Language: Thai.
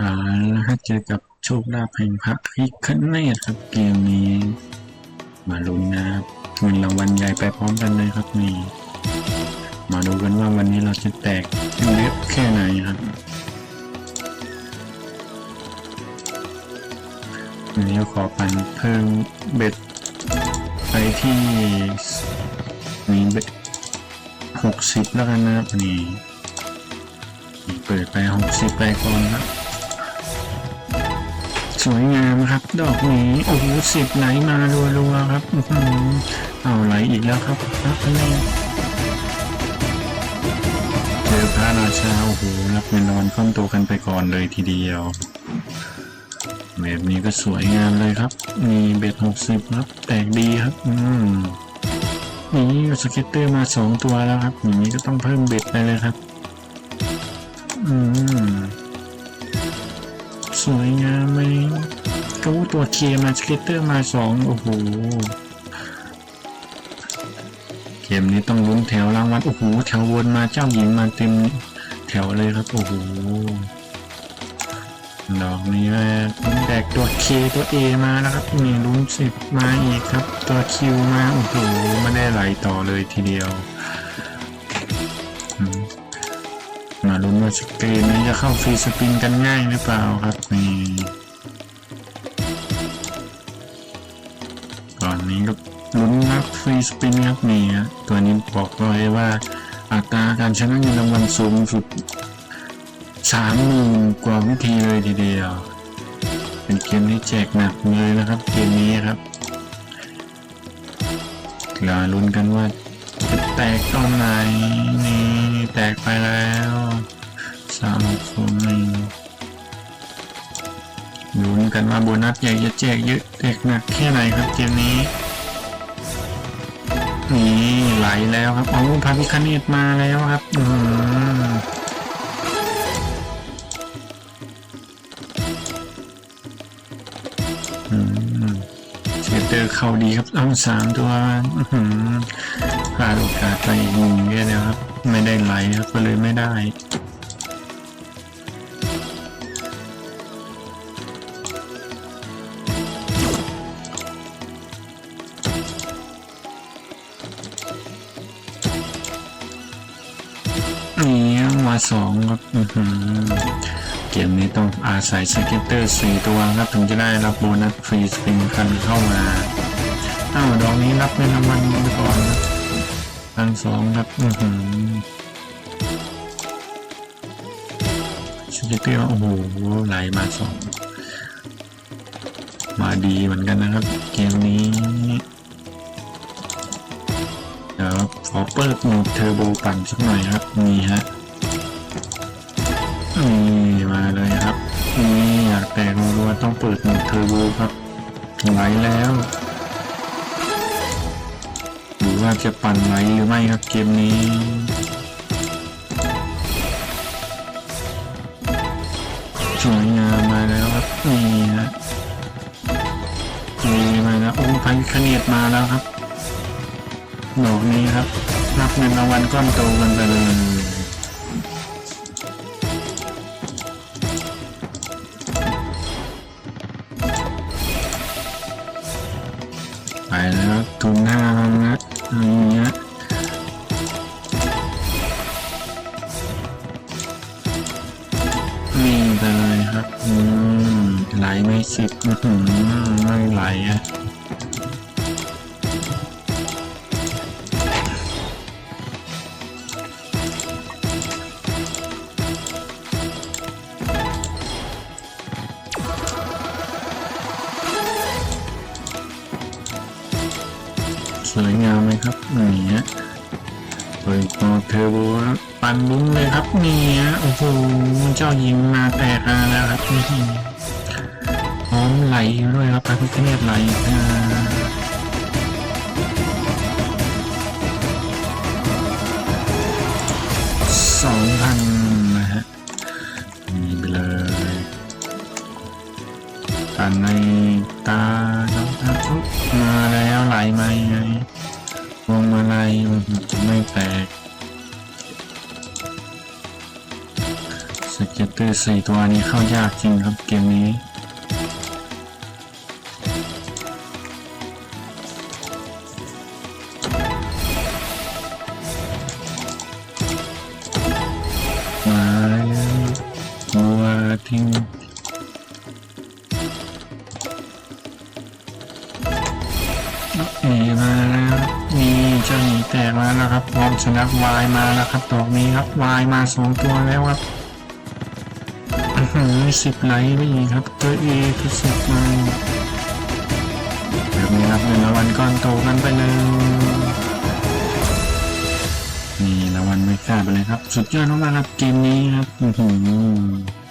อ่าแล้วถ้าเจอกับโชคลาภแห่งพระพิคเนตครับเกมนี้ มาลุ้นนะครับเงินรางวัลใหญ่ไปพร้อมกันเลยครับนี่มาดูกันว่าวันนี้เราจะแตกเล็บแค่ไหนครับวันนี้ขอปันเพิ่มเบ็ดไปที่นี่เบ็ดหกสิบแล้วกันนะครับนี่นี่เปิดไปหกสิบไปก่อนครับ สวยงามครับ ดอกนี้โอ้โหสิบไหลมารัวๆครับอื้อหือเอาไหลอีกแล้วครับรับแม่เจอพระราชาโอ้โหรับเงินรางวัลก้อนโตกันไปก่อนเลยทีเดียวแบบนี้ก็สวยงามเลยครับ มีเบ็ดหกสิบครับ แตกดีครับ อืมนี่สเก็ตเตอร์มาสองตัวแล้วครับอย่างนี้ก็ต้องเพิ่มเบ็ดไปเลยครับ อืม สวยงามไหมก็ตัวเคมาสเก็ตเตอร์มาสองโอ้โหเกมนี้ต้องลุ้นแถวรางวัลโอ้โหแถววนมาเจ้าหญิงมาเต็มแถวเลยครับโอ้โหดอกนี้แหละแตกตัวเคตัวเอมาแล้วครับนี่ลุ้นสิบมาอีกครับ ตัวคิวมาโอ้โหไม่ได้ไหลต่อเลยทีเดียว ลุ้นว่าสกรีนนี้จะเข้าฟรีสปินกันง่ายหรือเปล่าครับนี่ก่อนนี้ก็ลุ้นนับฟรีสปินครับนี่ฮะตัวนี้บอกไว้ว่าอัตราการชนะเงินรางวัลสูงสุดสามหมื่นกว่าวิธีเลยทีเดียว เป็นเกมที่แจกหนักเลยนะครับเกมนี้ครับรอลุ้นกันว่า แตกตอนไหนนี่แตกไปแล้วสามหกศูนย์หนึ่งลุ้นกันว่าโบนัสใหญ่จะแจกเยอะแจกหนักแค่ไหนครับเกมนี้นี่ไหลแล้วครับเอาพาพิคเนตมาแล้วครับ อืม เซตเตอข้าดีครับเอาสามตัวพลาดโอกาสไปหนึ่งแค่แล้วครับ ไม่ได้ไหลครับก็เลยไม่ได้นี่มาสองครับ กมนี้ต้องอาศัยสเก็ตเตอร์สี่ตัวครับถึงจะได้รับโบนัสฟรีสปริงคันเข้ามาอ้าวดอกนี้รับเงินรางวัลไปก่อนครับพันสองครับอือหือสเก็ตเตอร์โอ้โหไหลมาสองมาดีเหมือนกันนะครับ เกมนี้เดี๋ยวขอเปิดโหมดเทอร์โบปั่นสักหน่อยครับนี่ฮะนี่มาเลยครับนี่อยากแตกรัวต้องเปิดโหมดเทอร์โบครับไหลแล้วหรือว่าจะปั่นไหลหรือไม่ครับเกมนี้สวยงามมาแล้วครับนี่ฮะนี่มาแล้วโอ้พันคเนตมาแล้วครับดอกนี้ครับ รับเงินรางวัลก้อนโตกันไปเลย เลยครับ อืมไหลไม่สิบอื้อหือไม่ไหลอะสวยงามไหมครับนี่ฮะเปิดโหมดเทอร์โบครับ ปันลุ้นเลยครับนี่ฮะโอ้โหเจ้าหญิงมาแตกมาแล้วครับนี่พร้อมไหลด้วยครับพระพิฆเนศไหลอ่าสองพัน เตอร์สี่ตัวนี้เข้ายากจริงครับเกมนี้มาแล้วัวทิ้งนี่มาแล้วนี่เจ้าหนีแตกมาแล้วครับพร้อมชนะวายมาแล้วครับดอกนี้ครับวายมาสองตัวแล้วครับ หือสิบไหลไปอีกครับ ตัวเอคือสิบมาแบบนี้ครับเงินรางวัลก้อนโตกันไปเลยนี่รางวัลไม่กล้าไปเลยครับ สุดยอดมากครับเกมนี้ครับอือหือ